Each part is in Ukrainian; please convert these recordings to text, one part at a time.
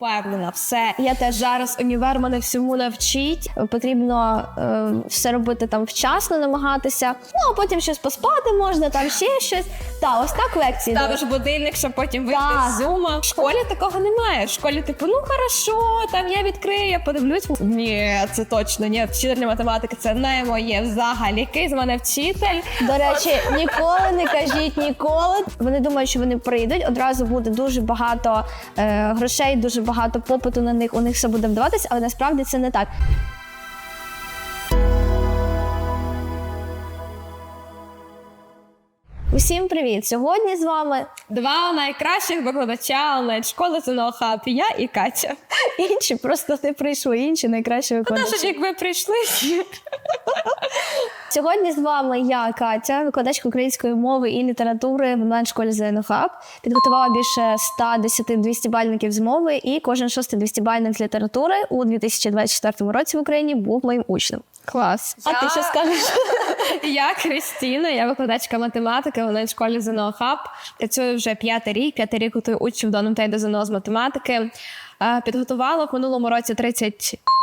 Впевнена, все. Я теж зараз універ мене всьому навчить. Потрібно е, все робити там вчасно, намагатися. Ну а потім щось поспати можна, там ще щось. Та ось так лекції. Ставиш будильник, щоб потім вийти Так. з зума. В школі такого немає. В школі, типу, ну хорошо, там я відкрию, я подивлюсь. Ні, це точно ні. Вчитель математики це не моє взагалі. Який з мене вчитель? До речі, ніколи не кажіть ніколи. Вони думають, що вони прийдуть. Одразу буде дуже багато е, грошей, дуже багато попиту на них. У них все буде вдаватись, але насправді це не так. Усім привіт! Сьогодні з вами Два найкращих викладача онлайн-школи ЗНО Хаб. Я і Катя. інші, просто не прийшли інші найкращі викладачі. Навіть якби прийшли. Сьогодні з вами я, Катя, викладачка української мови і літератури в онлайн-школі ЗНОХАБ. Підготувала більше 110 200 бальників з мови, і кожен шостий 200 бальник з літератури у 2024 році в Україні був моїм учнем. Клас. А ти що скажеш? Я Кристина, я викладачка математики в онлайн-школі ЗНО Хаб. Працюю вже п'ятий рік, п'ятий рік готую учнів до НМТ ЗНО з математики. Е, Підготувала в минулому році 30,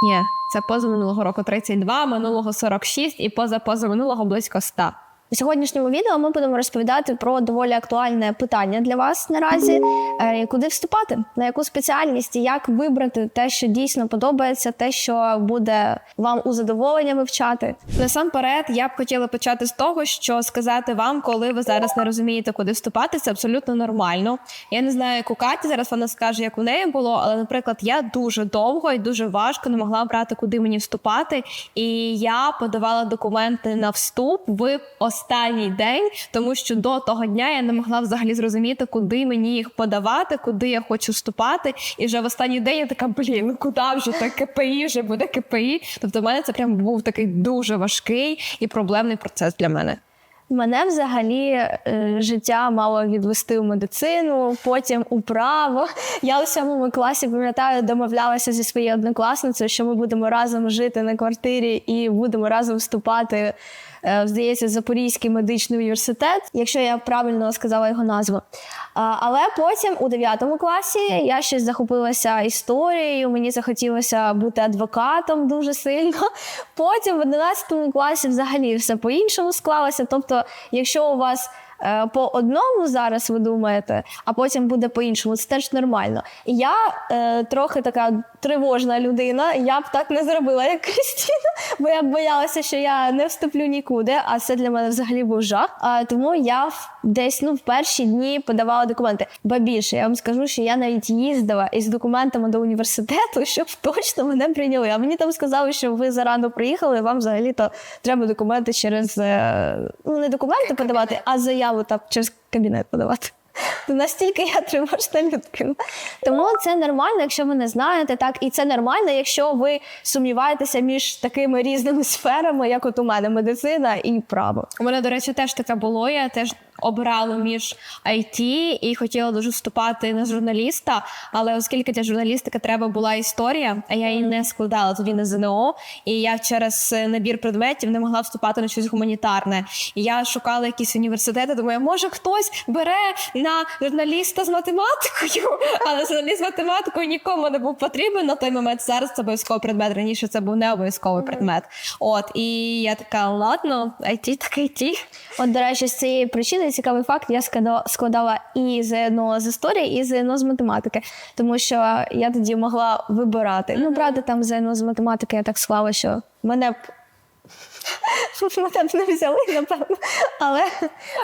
ні, це позаминулого року 32, минулого 46 і поза позаминулого близько 100. У сьогоднішньому відео ми будемо розповідати про доволі актуальне питання для вас наразі: Е, куди вступати, на яку спеціальність і як вибрати те, що дійсно подобається, те, що буде вам у задоволення вивчати. Насамперед, я б хотіла почати з того, що сказати вам, коли ви зараз не розумієте, куди вступати, це абсолютно нормально. Я не знаю, як у Каті зараз вона скаже, як у неї було, але, наприклад, я дуже довго і дуже важко не могла обрати, куди мені вступати. І я подавала документи на вступ в останній день, тому що до того дня я не могла взагалі зрозуміти, куди мені їх подавати, куди я хочу вступати. І вже в останній день я така, блін, ну куди вже так КПІ, вже буде КПІ. Тобто, в мене це прям був такий дуже важкий і проблемний процес для мене. Мене взагалі е, життя мало відвести в медицину, потім у право. Я у сьомому класі пам'ятаю, домовлялася зі своєю однокласницею, що ми будемо разом жити на квартирі і будемо разом вступати. Е, Здається, Запорізький медичний університет, якщо я правильно сказала його назву. Але потім у 9 класі я щось захопилася історією, мені захотілося бути адвокатом дуже сильно. Потім в 11 класі взагалі все по-іншому склалося. Тобто, якщо у вас е, по одному зараз ви думаєте, а потім буде по-іншому, це теж нормально. І я е, трохи така тривожна людина, я б так не зробила, як Кристина, бо я б боялася, що я не вступлю нікуди, а це для мене взагалі був жах. А, тому я в- десь ну, в перші дні подавала документи. Ба більше, я вам скажу, що я навіть їздила із документами до університету, щоб точно мене прийняли. А мені там сказали, що ви зарано приїхали, вам взагалі-то треба документи через е, ну не документи подавати, а заяву там через кабінет подавати. Настільки я тривожна людина. Тому це нормально, якщо ви не знаєте, так і це нормально, якщо ви сумніваєтеся між такими різними сферами, як от у мене медицина і право. У мене, до речі, теж таке було. Я теж обирала між IT і хотіла дуже вступати на журналіста. Але оскільки для журналістики треба була історія, а я її не складала тоді на ЗНО, і я через набір предметів не могла вступати на щось гуманітарне. І я шукала якісь університети. Думаю, може хтось бере на журналіста з математикою, але журналіст з математикою нікому не був потрібен на той момент. Зараз це обов'язковий предмет. Раніше це був не обов'язковий предмет. От і я така, ладно, IT так IT. От, до речі, з цієї причини цікавий факт, я складала, і ЗНО з історії, і ЗНО з математики, тому що я тоді могла вибирати. Ну, правда, там ЗНО з математики я так склала, що мене б мене б не взяли, напевно. Але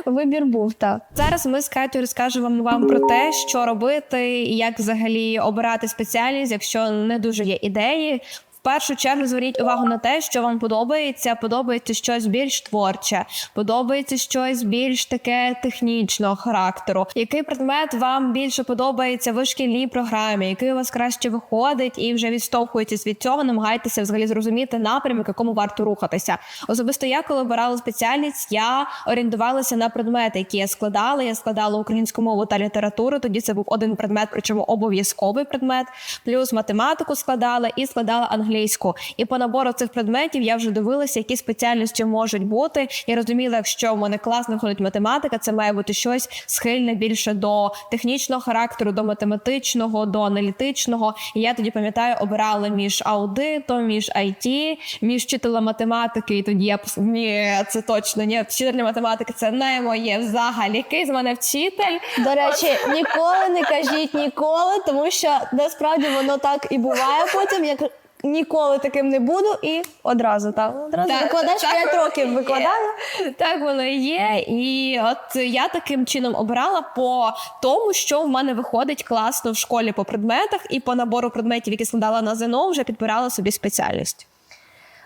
вибір був так. Зараз ми з Катю розкажемо вам про те, що робити і як взагалі обирати спеціальність, якщо не дуже є ідеї. Першу чергу зверніть увагу на те, що вам подобається. Подобається щось більш творче, подобається щось більш таке технічного характеру. Який предмет вам більше подобається в шкільній програмі, який у вас краще виходить, і вже відштовхуєтесь від цього, намагайтеся взагалі зрозуміти напрямок, якому варто рухатися. Особисто я, коли обирала спеціальність, я орієнтувалася на предмети, які я складала. Я складала українську мову та літературу. Тоді це був один предмет, причому обов'язковий предмет. Плюс математику складала і складала англійську англійську. І по набору цих предметів я вже дивилася, які спеціальності можуть бути. Я розуміла, якщо в мене класно виходить математика, це має бути щось схильне більше до технічного характеру, до математичного, до аналітичного. І я тоді пам'ятаю, обирала між аудитом, між IT, між вчителем математики. І тоді я ні, це точно ні. Вчитель математики це не моє взагалі. Який з мене вчитель? До речі, ніколи не кажіть ніколи, тому що насправді воно так і буває потім, як ніколи таким не буду, і одразу так. Одразу Так, викладач так 5 років викладала. Так воно і є. І от я таким чином обирала по тому, що в мене виходить класно в школі по предметах, і по набору предметів, які складала на ЗНО, вже підбирала собі спеціальність.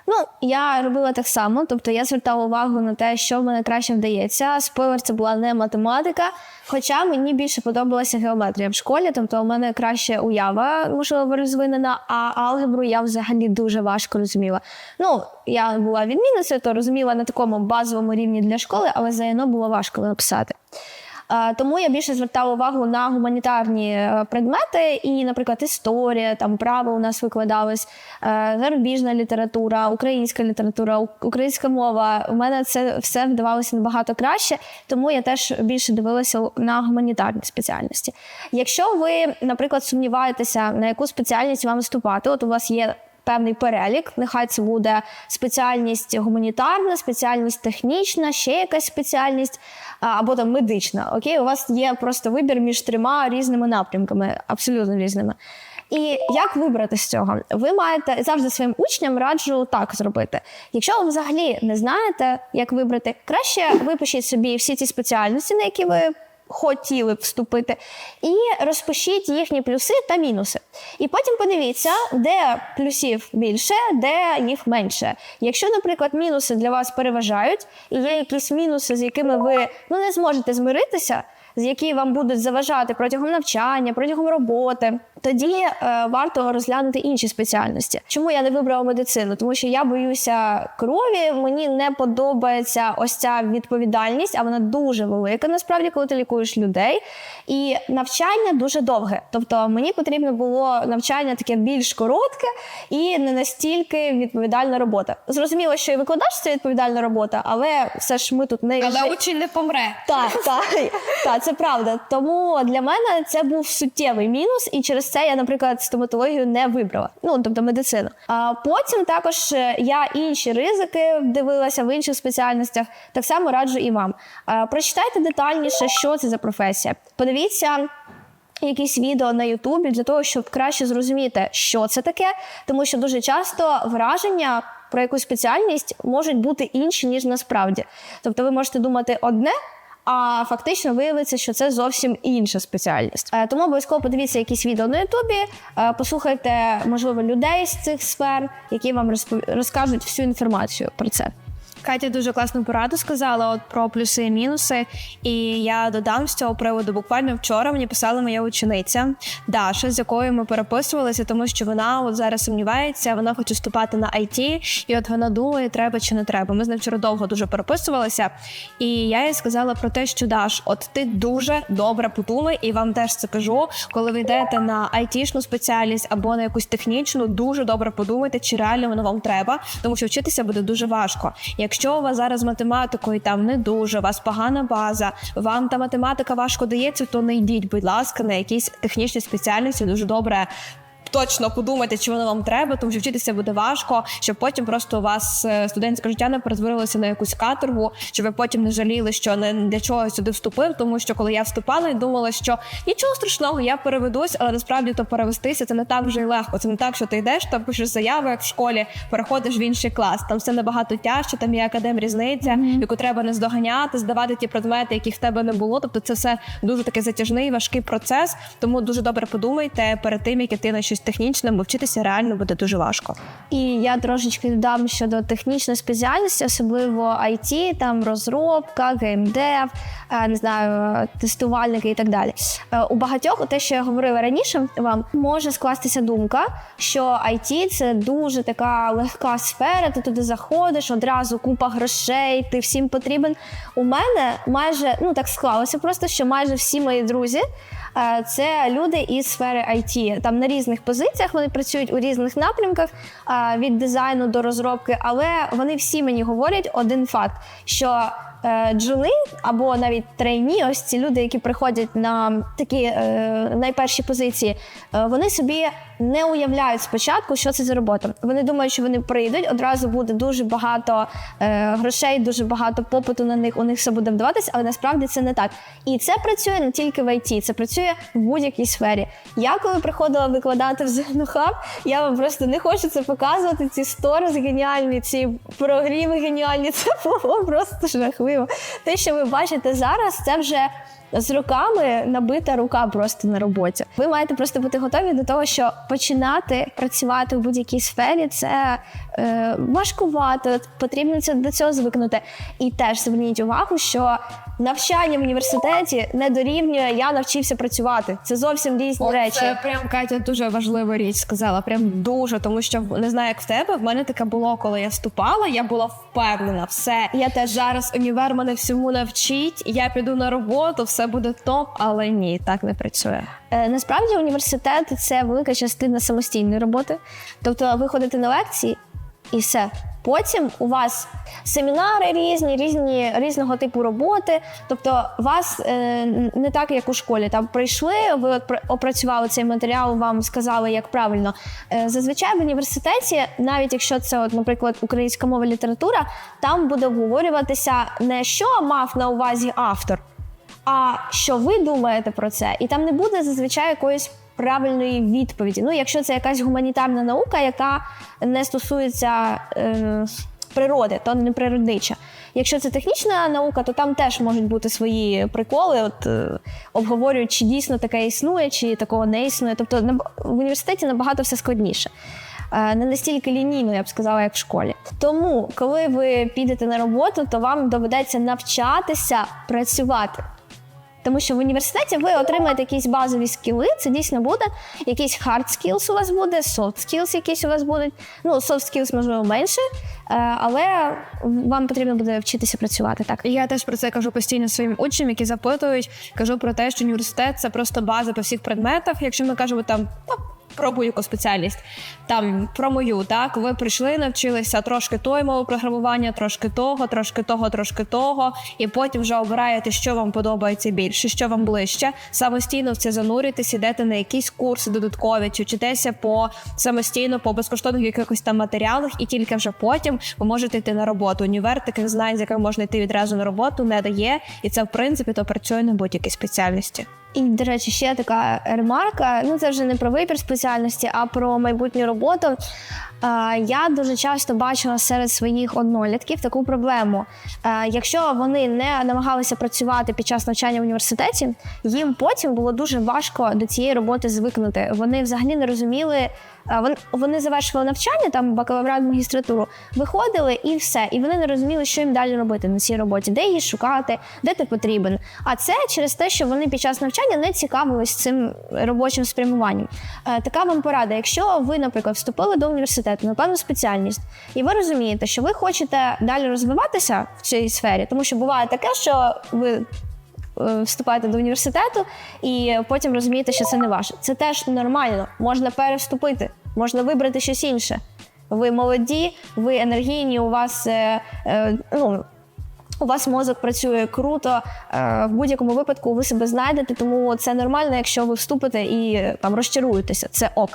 Ну, я робила так само, тобто я звертала увагу на те, що в мене краще вдається. Спойлер, це була не математика. Хоча мені більше подобалася геометрія в школі, тобто у мене краще уява, можливо, розвинена, а алгебру я взагалі дуже важко розуміла. Ну, я була відмінницею, то розуміла на такому базовому рівні для школи, але ЗНО було важко написати. Е, Тому я більше звертала увагу на гуманітарні е, предмети, і, наприклад, історія, там право у нас викладалось, е, зарубіжна література, українська література, українська мова. У мене це все вдавалося набагато краще, тому я теж більше дивилася на гуманітарні спеціальності. Якщо ви, наприклад, сумніваєтеся, на яку спеціальність вам вступати, от у вас є певний перелік. Нехай це буде спеціальність гуманітарна, спеціальність технічна, ще якась спеціальність або там медична. Окей, у вас є просто вибір між трьома різними напрямками, абсолютно різними. І як вибрати з цього? Ви маєте завжди своїм учням раджу так зробити. Якщо ви взагалі не знаєте, як вибрати, краще випишіть собі всі ці спеціальності, на які ви хотіли б вступити, і розпишіть їхні плюси та мінуси. І потім подивіться, де плюсів більше, де їх менше. Якщо, наприклад, мінуси для вас переважають, і є якісь мінуси, з якими ви ну, не зможете змиритися, які вам будуть заважати протягом навчання, протягом роботи, тоді е, варто розглянути інші спеціальності. Чому я не вибрала медицину? Тому що я боюся крові, мені не подобається ось ця відповідальність, а вона дуже велика, насправді, коли ти лікуєш людей. І навчання дуже довге. Тобто мені потрібно було навчання таке більш коротке і не настільки відповідальна робота. Зрозуміло, що і викладач це відповідальна робота, але все ж ми тут не Але учень не помре. так, так, так, це правда. Тому для мене це був суттєвий мінус, і через це я, наприклад, стоматологію не вибрала. Ну тобто медицину. А потім також е, я інші ризики дивилася в інших спеціальностях. Так само раджу і вам. А, Прочитайте детальніше, що це за професія. Подивіться. Якісь відео на Ютубі для того, щоб краще зрозуміти, що це таке, тому що дуже часто враження про якусь спеціальність можуть бути інші ніж насправді. Тобто, ви можете думати одне, а фактично виявиться, що це зовсім інша спеціальність. Е, Тому обов'язково подивіться якісь відео на Ютубі, е, послухайте, можливо, людей з цих сфер, які вам розкажуть всю інформацію про це. Катя дуже класну пораду сказала от про плюси і мінуси. І я додам з цього приводу. Буквально вчора мені писала моя учениця Даша, з якою ми переписувалися, тому що вона от зараз сумнівається, вона хоче вступати на IT, і от вона думає, треба чи не треба. Ми з нею вчора довго дуже переписувалися. І я їй сказала про те, що Даш, от ти дуже добре подумай, і вам теж це кажу, коли ви йдете на айтішну спеціальність або на якусь технічну, дуже добре подумайте, чи реально воно вам треба, тому що вчитися буде дуже важко. Якщо у вас зараз математикою там не дуже, у вас погана база, вам та математика важко дається, то не йдіть, будь ласка, на якісь технічні спеціальності дуже добре. Точно подумайте, чи воно вам треба, тому що вчитися буде важко, щоб потім просто у вас е, студентське життя не перетворилося на якусь каторгу, щоб ви потім не жаліли, що не для чого сюди вступив. Тому що коли я вступала і думала, що нічого страшного, я переведусь, але насправді то перевестися це не так вже й легко. Це не так, що ти йдеш, там пишеш заяву, як в школі, переходиш в інший клас. Там все набагато тяжче, там є академ різниця, яку треба не здоганяти, здавати ті предмети, яких в тебе не було. Тобто, це все дуже такий затяжний, важкий процес. Тому дуже добре подумайте перед тим, як іти на щось технічне, бо вчитися реально буде дуже важко. І я трошечки додам щодо технічної спеціальності, особливо IT, там розробка, геймдев, е, не знаю, тестувальники і так далі. Е, У багатьох, те, що я говорила раніше, вам може скластися думка, що IT – це дуже така легка сфера. Ти туди заходиш, одразу купа грошей, ти всім потрібен. У мене майже ну так склалося, просто що майже всі мої друзі Це люди із сфери IT. Там на різних позиціях вони працюють у різних напрямках е, від дизайну до розробки, але вони всі мені говорять один факт: що е, джуни або навіть трейні, ось ці люди, які приходять на такі е, найперші позиції, е, вони собі не уявляють спочатку, що це за робота. Вони думають, що вони прийдуть, одразу буде дуже багато е, грошей, дуже багато попиту на них, у них все буде вдаватися, але насправді це не так. І це працює не тільки в ІТ, це працює в будь-якій сфері. Я коли приходила викладати в Зенухаб, я вам просто не хочу це показувати. Ці сторіс геніальні, ці прогріви геніальні. Це було просто жахливо. Те, що ви бачите зараз, це вже. З роками набита рука просто на роботі. Ви маєте просто бути готові до того, що починати працювати в будь-якій сфері це е, важкувато, потрібно це до цього звикнути. І теж зверніть увагу, що навчання в університеті не дорівнює я навчився працювати. Це зовсім різні речі. Це прям Катя дуже важливу річ сказала. Прям дуже, тому що не знаю, як в тебе. В мене таке було, коли я вступала. Я була впевнена, все. Я теж Зараз універ мене всьому навчить. Я піду на роботу, все буде топ, але ні, так не працює. Е, Насправді університет це велика частина самостійної роботи. Тобто ви ходите на лекції і все. Потім у вас семінари різні, різні різного типу роботи. Тобто, вас е, не так, як у школі. Там прийшли, ви опрацювали цей матеріал, вам сказали, як правильно. Е, зазвичай в університеті, навіть якщо це, от, наприклад, українська мова література, там буде обговорюватися не що мав на увазі автор, а що ви думаєте про це? І там не буде зазвичай якоїсь правильної відповіді. Ну, якщо це якась гуманітарна наука, яка не стосується е, природи, то не природнича. Якщо це технічна наука, то там теж можуть бути свої приколи, от е, обговорюють, чи дійсно таке існує, чи такого не існує. Тобто наб- в університеті набагато все складніше. Е, Не настільки лінійно, я б сказала, як в школі. Тому, коли ви підете на роботу, то вам доведеться навчатися працювати. Тому що в університеті ви отримаєте якісь базові скіли, це дійсно буде. Якийсь hard skills у вас буде, soft skills якісь у вас будуть. Ну, soft skills, можливо, менше, е, але вам потрібно буде вчитися працювати так. Я теж про це кажу постійно своїм учням, які запитують. Кажу про те, що університет це просто база по всіх предметах. Якщо ми кажемо там та, про будь-яку спеціальність, там про мою, так ви прийшли, навчилися трошки тої мови програмування, трошки того, трошки того, трошки того, і потім вже обираєте, що вам подобається більше, що вам ближче. Самостійно в це занурюєтесь, ідете на якісь курси додаткові, чи вчитеся по самостійно по безкоштовних якихось там матеріалах, і тільки вже потім ви можете йти на роботу. Універ таких знань, з якими можна йти відразу на роботу, не дає, і це в принципі то працює на будь-якій спеціальності. І, до речі, ще така ремарка. Ну, це вже не про вибір спеціальності, а про майбутню роботу. Я дуже часто бачила серед своїх однолітків таку проблему. Якщо вони не намагалися працювати під час навчання в університеті, їм потім було дуже важко до цієї роботи звикнути. Вони взагалі не розуміли. Вони, вони завершували навчання, там бакалаврат, магістратуру, виходили і все. І вони не розуміли, що їм далі робити на цій роботі, де її шукати, де ти потрібен. А це через те, що вони під час навчання не цікавились цим робочим спрямуванням. Е, Така вам порада. Якщо ви, наприклад, вступили до університету на певну спеціальність, і ви розумієте, що ви хочете далі розвиватися в цій сфері, тому що буває таке, що ви е, вступаєте до університету і потім розумієте, що це не ваше. Це теж нормально. Можна перевступити, можна вибрати щось інше. Ви молоді, ви енергійні, у вас е, е, ну, у вас мозок працює круто. В будь-якому випадку ви себе знайдете, тому це нормально, якщо ви вступите і там розчаруєтеся. Це ок.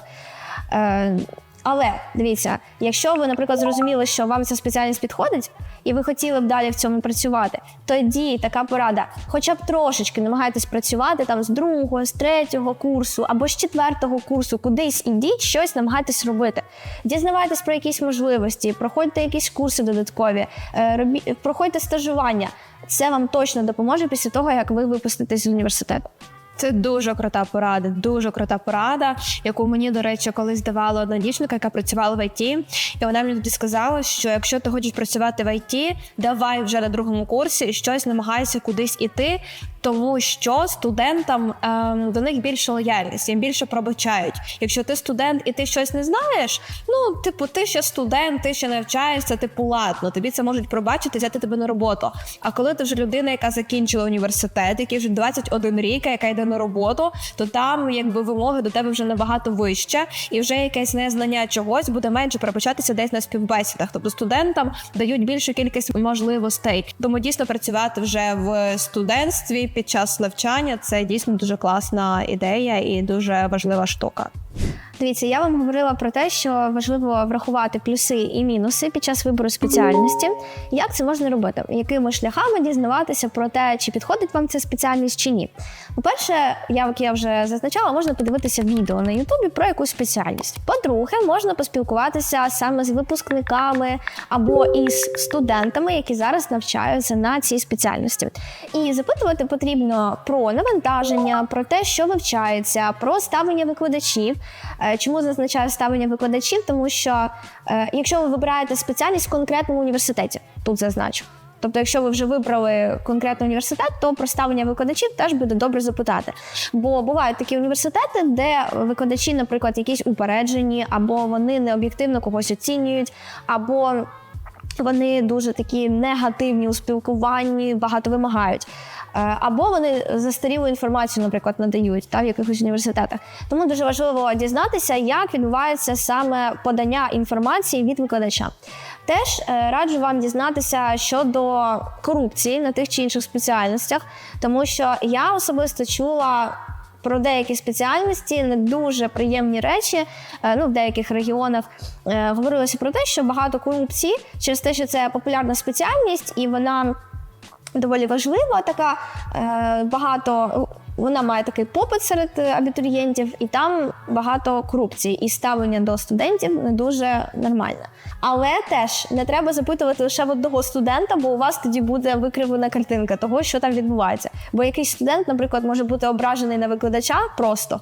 Але дивіться, якщо ви, наприклад, зрозуміли, що вам ця спеціальність підходить, і ви хотіли б далі в цьому працювати, тоді така порада, хоча б трошечки намагайтесь працювати там з другого, з третього курсу або з четвертого курсу, кудись ідіть, щось намагайтесь робити. Дізнавайтесь про якісь можливості, проходьте якісь курси додаткові, е, проходьте стажування. Це вам точно допоможе після того, як ви випуститесь з університету. Це дуже крута порада, дуже крута порада, яку мені, до речі, колись давала одна дівчинка, яка працювала в ІТ. І вона мені тоді сказала, що якщо ти хочеш працювати в ІТ, давай вже на другому курсі і щось намагайся кудись іти, тому що студентам ем, до них більше лояльність, їм більше пробачають. Якщо ти студент і ти щось не знаєш, ну типу, ти ще студент, ти ще навчаєшся, типу, ладно, тобі це можуть пробачити, взяти тебе на роботу. А коли ти вже людина, яка закінчила університет, який вже 21 рік, яка йде на роботу, то там якби вимоги до тебе вже набагато вище, і вже якесь незнання чогось буде менше перепочатися десь на співбесідах. Тобто студентам дають більшу кількість можливостей. Тому дійсно працювати вже в студентстві під час навчання це дійсно дуже класна ідея і дуже важлива штука. Дивіться, я вам говорила про те, що важливо врахувати плюси і мінуси під час вибору спеціальності. Як це можна робити? Якими шляхами дізнаватися про те, чи підходить вам ця спеціальність чи ні? По-перше, я, як я вже зазначала, можна подивитися відео на Ютубі про якусь спеціальність. По-друге, можна поспілкуватися саме з випускниками або із студентами, які зараз навчаються на цій спеціальності. І запитувати потрібно про навантаження, про те, що вивчається, про ставлення викладачів. Е, Чому зазначаю ставлення викладачів? Тому що е, якщо ви вибираєте спеціальність в конкретному університеті, тут зазначу. Тобто, якщо ви вже вибрали конкретний університет, то про ставлення викладачів теж буде добре запитати. Бо бувають такі університети, де викладачі, наприклад, якісь упереджені, або вони необ'єктивно когось оцінюють, або вони дуже такі негативні у спілкуванні, багато вимагають. Е, Або вони застарілу інформацію, наприклад, надають та, в якихось університетах. Тому дуже важливо дізнатися, як відбувається саме подання інформації від викладача. Теж е, раджу вам дізнатися щодо корупції на тих чи інших спеціальностях, тому що я особисто чула. Про деякі спеціальності не дуже приємні речі. Е, Ну, в деяких регіонах говорилося про те, що багато корупції через те, що це популярна спеціальність, і вона доволі важлива. Така е, багато вона має такий попит серед е, абітурієнтів, і там багато корупції, і ставлення до студентів не дуже нормальне. Але теж не треба запитувати лише в одного студента, бо у вас тоді буде викривлена картинка того, що там відбувається. Бо якийсь студент, наприклад, може бути ображений на викладача просто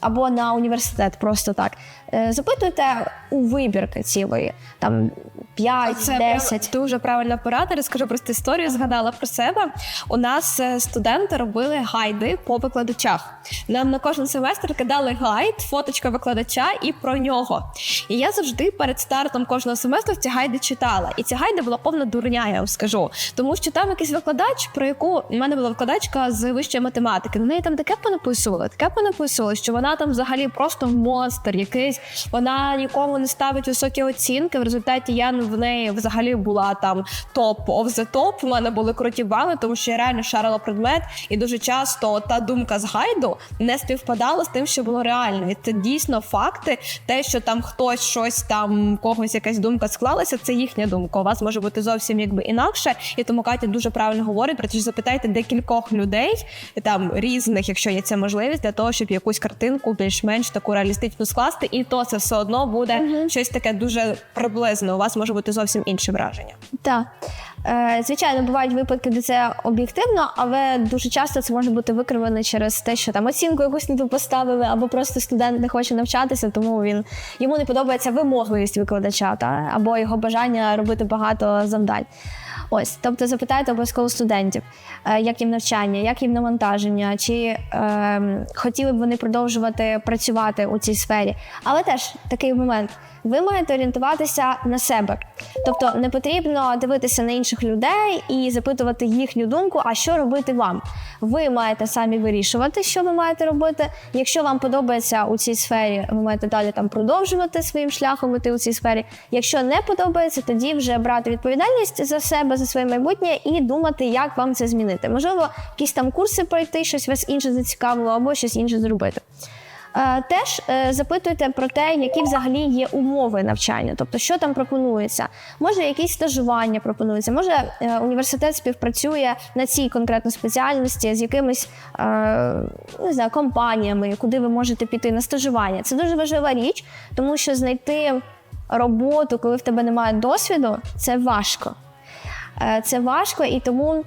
або на університет, просто так. Е, Запитуйте у вибірки цілої, там 5, Це 10. прям дуже правильна порада. Розкажу просто історію. Згадала про себе. У нас е, студенти робили гайди по викладачах. Нам на кожен семестр кидали гайд, фоточка викладача і про нього. І я завжди перед стартом кожного семестру ці гайди читала. І ця гайда була повна дурня, я вам скажу. Тому що там якийсь викладач, про яку у мене була викладачка з вищої математики. На неї там таке понаписували, таке понаписували, що вона там взагалі просто монстр якийсь. Вона нікому не ставить високі оцінки. В результаті я в неї взагалі була там топ of the top. У мене були круті бали, тому що я реально шарила предмет, і дуже часто та думка з гайду не співпадала з тим, що було реально. І це дійсно факти. Те, що там хтось щось там когось якась думка склалася, це їхня думка. У вас може бути зовсім якби інакше. І тому Катя дуже правильно говорить. Про те, що запитайте декількох людей там різних, якщо є ця можливість, для того, щоб якусь картинку більш-менш таку реалістичну скласти, і то це все одно буде щось таке дуже приблизне. У вас може бути зовсім інше враження. Так. Е, звичайно, бувають випадки, де це об'єктивно, але дуже часто це може бути викривлено через те, що там оцінку якусь не поставили, або просто студент не хоче навчатися, тому він йому не подобається вимогливість викладача, та або його бажання робити багато завдань. Ось, тобто запитайте обов'язково студентів, е, як їм навчання, як їм навантаження, чи е, хотіли б вони продовжувати працювати у цій сфері. Але теж такий момент. Ви маєте орієнтуватися на себе. Тобто не потрібно дивитися на інших людей і запитувати їхню думку, а що робити вам. Ви маєте самі вирішувати, що ви маєте робити. Якщо вам подобається у цій сфері, ви маєте далі там продовжувати своїм шляхом іти у цій сфері. Якщо не подобається, тоді вже брати відповідальність за себе, за своє майбутнє і думати, як вам це змінити. Можливо, якісь там курси пройти, щось вас інше зацікавило, або щось інше зробити. Е, Теж е, запитуйте про те, які взагалі є умови навчання, тобто що там пропонується. Може, якісь стажування пропонуються, може е, університет співпрацює на цій конкретно спеціальності з якимись не знаю, компаніями, куди ви можете піти на стажування. Це дуже важлива річ, тому що знайти роботу, коли в тебе немає досвіду, це важко. Е, Це важко і тому.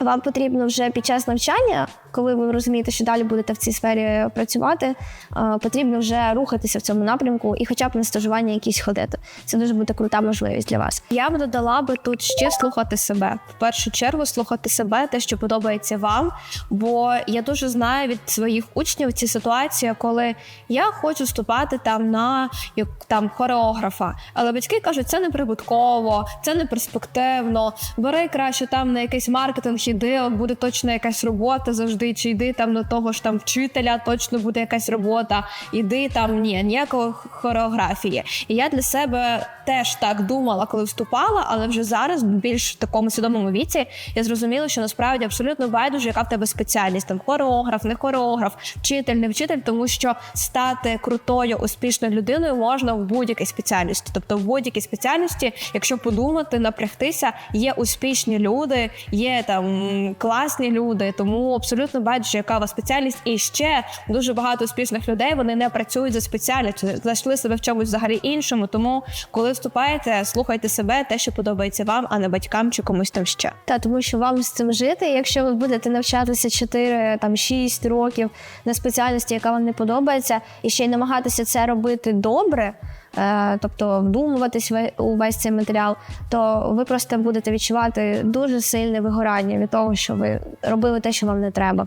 Вам потрібно вже під час навчання, коли ви розумієте, що далі будете в цій сфері працювати, е, потрібно вже рухатися в цьому напрямку і хоча б на стажування якісь ходити. Це дуже буде крута можливість для вас. Я б додала би тут ще слухати себе. В першу чергу слухати себе, те, що подобається вам. Бо я дуже знаю від своїх учнів ці ситуації, коли я хочу вступати там на як там хореографа, але батьки кажуть, це не прибутково, це не перспективно. Бери краще там на якийсь маркетинг, іди, буде точно якась робота завжди сюди, чи йди там на того ж там вчителя, точно буде якась робота, іди там ні, ніякої хореографії. І я для себе теж так думала, коли вступала, але вже зараз, в більш такому свідомому віці, я зрозуміла, що насправді абсолютно байдуже, яка в тебе спеціальність там хореограф, не хореограф, вчитель, не вчитель, тому що стати крутою, успішною людиною можна в будь-якій спеціальності. Тобто, в будь-якій спеціальності, якщо подумати, напрягтися, є успішні люди, є там класні люди, тому абсолютно байдуже, яка у вас спеціальність. І ще дуже багато успішних людей вони не працюють за спеціальністю, знайшли себе в чомусь взагалі іншому. Тому, коли вступаєте, слухайте себе, те, що подобається вам, а не батькам чи комусь там ще. Та тому що вам з цим жити. Якщо ви будете навчатися 4 там 6 років на спеціальності, яка вам не подобається, і ще й намагатися це робити добре. Е, Тобто вдумуватись у весь цей матеріал, то ви просто будете відчувати дуже сильне вигорання від того, що ви робили те, що вам не треба.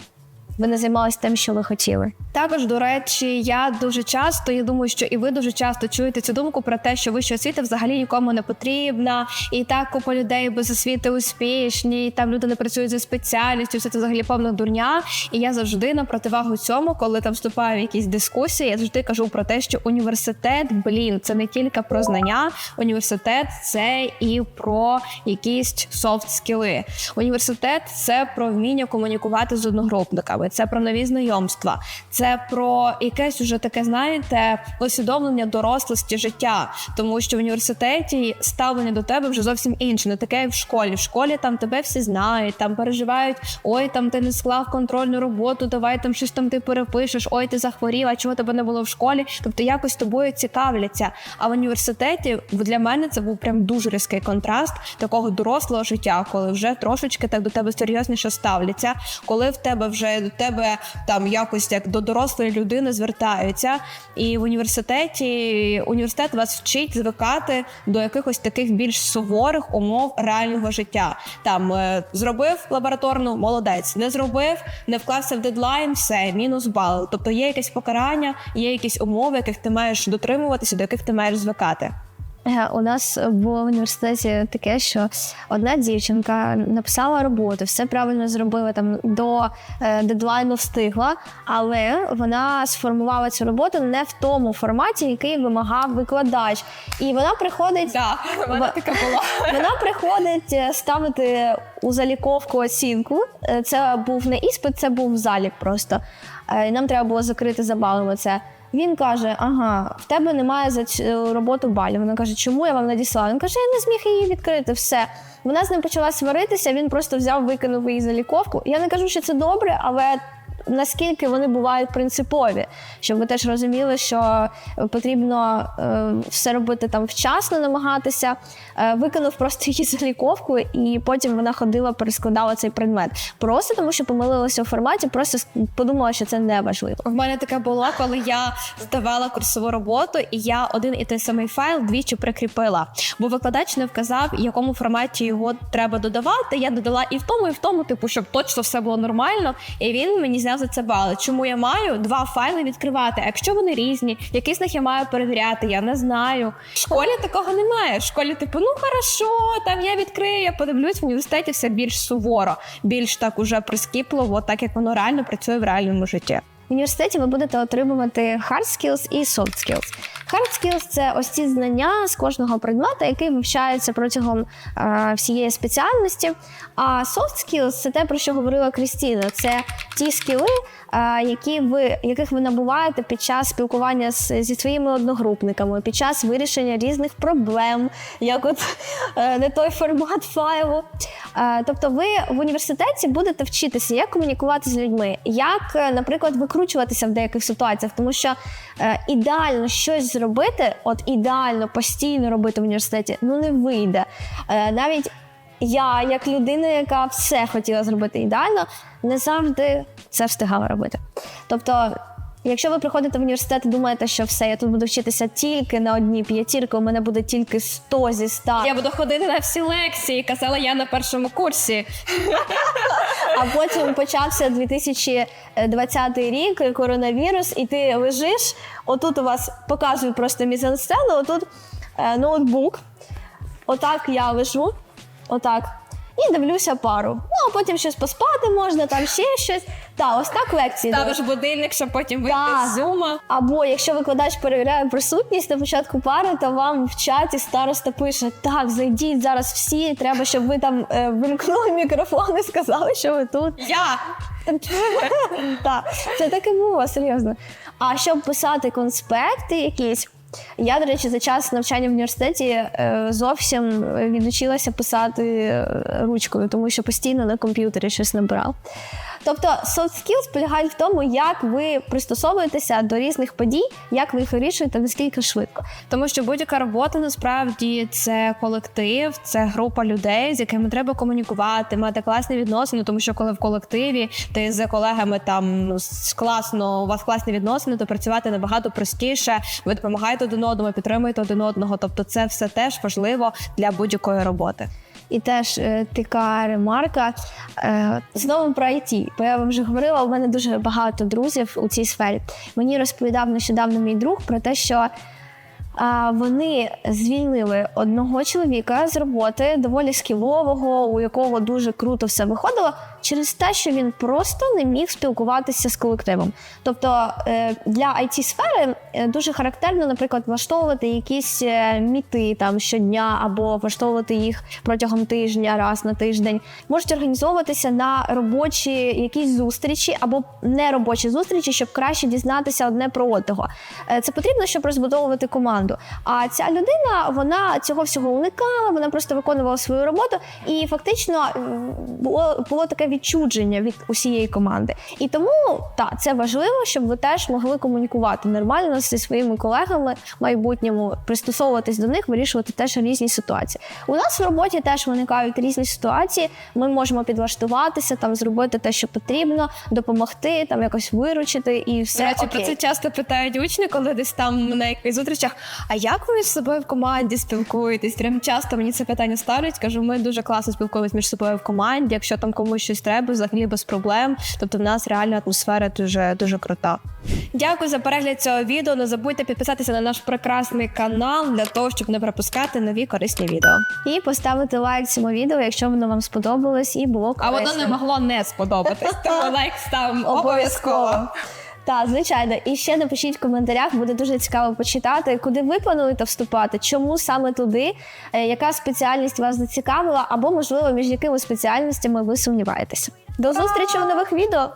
Ви не займалися тим, що ви хотіли. Також, до речі, я дуже часто, я думаю, що і ви дуже часто чуєте цю думку про те, що вища освіта взагалі нікому не потрібна, і так купа людей без освіти успішні, і там люди не працюють за спеціальністю, все це взагалі повна дурня. І я завжди на противагу цьому, коли там вступаю в якісь дискусії, я завжди кажу про те, що університет, блін, це не тільки про знання, університет це і про якісь софт скіли. Університет це про вміння комунікувати з одногрупниками, це про нові знайомства, це про якесь уже таке, знаєте, усвідомлення дорослості життя, тому що в університеті ставлення до тебе вже зовсім інше, не таке, як в школі. В школі там тебе всі знають, там переживають, ой, там ти не склав контрольну роботу, давай там щось там ти перепишеш, ой, ти захворів, а чого тебе не було в школі. Тобто якось тобою цікавляться. А в університеті для мене це був прям дуже різкий контраст такого дорослого життя, коли вже трошечки так до тебе серйозніше ставляться, коли в тебе вже до тебе там якось як до дорослої людини звертаються. І в університеті університет вас вчить звикати до якихось таких більш суворих умов реального життя. Там е, зробив лабораторну, молодець, не зробив, не вклався в дедлайн, все, мінус бал. Тобто є якесь покарання, є якісь умови, яких ти маєш дотримуватися, до яких ти маєш звикати. Е, У нас було в університеті таке, що одна дівчинка написала роботу, все правильно зробила там до е, дедлайну встигла, але вона сформувала цю роботу не в тому форматі, який вимагав викладач. І вона приходить. Так, в така була. Вона приходить е, ставити у заліковку оцінку. Це був не іспит, це був залік просто. І нам треба було закрити за балами це. Він каже: Ага, в тебе немає за цю роботу балів. Вона каже, чому я вам надіслала? Він каже, я не зміг її відкрити. Все. Вона з ним почала сваритися. Він просто взяв, викинув її за ліковку. Я не кажу, що це добре, але. Наскільки вони бувають принципові, щоб ви теж розуміли, що потрібно е, все робити там вчасно, намагатися. Е, викинув просто її заліковку, і потім вона ходила, перескладала цей предмет. Просто тому, що помилилася у форматі, просто подумала, що це не важливо. В мене таке було, коли я здавала курсову роботу, і я один і той самий файл двічі прикріпила. Бо викладач не вказав, в якому форматі його треба додавати. Я додала і в тому, і в тому, типу, щоб точно все було нормально. І він мені зняв за це бали. Чому я маю два файли відкривати? А якщо вони різні, який з них я маю перевіряти? Я не знаю. В школі такого немає. В школі, типу, ну хорошо, там я відкрию, я подивлюсь в університеті все більш суворо, більш так уже прискіпливо, так як воно реально працює в реальному житті. В університеті ви будете отримувати hard skills і soft skills. Hard skills – це ось ці знання з кожного предмета, який вивчається протягом е, всієї спеціальності. А soft skills – це те, про що говорила Крістіна. Це ті скіли, е, які ви, яких ви набуваєте під час спілкування з, зі своїми одногрупниками, під час вирішення різних проблем, як от е, не той формат файлу. Е, тобто, ви в університеті будете вчитися, як комунікувати з людьми, як, е, наприклад, викручуватися в деяких ситуаціях, тому що е, ідеально щось зробити, от ідеально постійно робити в університеті, ну не вийде. Е, навіть я, як людина, яка все хотіла зробити ідеально, не завжди це встигала робити. Тобто. Якщо ви приходите в університет і думаєте, що все, я тут буду вчитися тільки на одні п'ятірки, у мене буде тільки 100 зі 100, Я буду ходити на всі лекції, казала я на першому курсі. А потім почався 2020 рік, коронавірус, і ти лежиш. Отут у вас показують просто мізансцену, отут е, ноутбук. Отак я лежу, отак. І дивлюся пару. Ну, а потім щось поспати можна, там ще щось. Так, ось так лекції. Ставиш будильник, щоб потім вийти Так. з зума. Або якщо викладач перевіряє присутність на початку пари, то вам в чаті староста пише: так, зайдіть зараз всі, треба, щоб ви там е, вимкнули мікрофон і сказали, що ви тут. Я Так, це так і було, серйозно. А щоб писати конспекти якісь. Я, до речі, за час навчання в університеті е, зовсім відучилася писати е, ручкою, тому що постійно на комп'ютері щось набирав. Тобто, soft skills полягають в тому, як ви пристосовуєтеся до різних подій, як ви їх вирішуєте, наскільки швидко. Тому що будь-яка робота насправді це колектив, це група людей, з якими треба комунікувати, мати класні відносини. Тому що коли в колективі ти з колегами там ну класно, у вас класні відносини, то працювати набагато простіше. Ви допомагаєте один одному, підтримуєте один одного. Тобто, це все теж важливо для будь-якої роботи. І теж е, така ремарка. Е, знову про IT. Бо я вам вже говорила, у мене дуже багато друзів у цій сфері. Мені розповідав нещодавно мій друг про те, що а, вони звільнили одного чоловіка з роботи, доволі скілового, у якого дуже круто все виходило, через те, що він просто не міг спілкуватися з колективом. Тобто е, для it сфери е, дуже характерно, наприклад, влаштовувати якісь е, міти там щодня або влаштовувати їх протягом тижня, раз на тиждень. Можуть організовуватися на робочі якісь зустрічі або неробочі зустрічі, щоб краще дізнатися одне про одного. Це потрібно, щоб розбудовувати команду. А ця людина вона цього всього уникала, вона просто виконувала свою роботу, і фактично було, було таке відчудження від усієї команди. І тому так, це важливо, щоб ви теж могли комунікувати нормально зі своїми колегами в майбутньому, пристосовуватись до них, вирішувати теж різні ситуації. У нас в роботі теж виникають різні ситуації. Ми можемо підлаштуватися, там зробити те, що потрібно, допомогти, там якось виручити і все. Речі, окей. про це часто питають учні, коли десь там на якихось зустрічах. А як ви з собою в команді спілкуєтесь? Прям часто мені це питання ставлять. Кажу, ми дуже класно спілкуємось між собою в команді. Якщо там комусь щось треба, взагалі без проблем. Тобто, в нас реальна атмосфера дуже дуже крута. Дякую за перегляд цього відео. Не забудьте підписатися на наш прекрасний канал для того, щоб не пропускати нові корисні відео. І поставити лайк цьому відео, якщо воно вам сподобалось і було А воно не могло не сподобатись. Тому лайк ставимо обов'язково. Так, звичайно. І ще напишіть в коментарях, буде дуже цікаво почитати, куди ви плануєте вступати, чому саме туди, е, яка спеціальність вас зацікавила, або, можливо, між якими спеціальностями ви сумніваєтеся. До зустрічі у нових відео!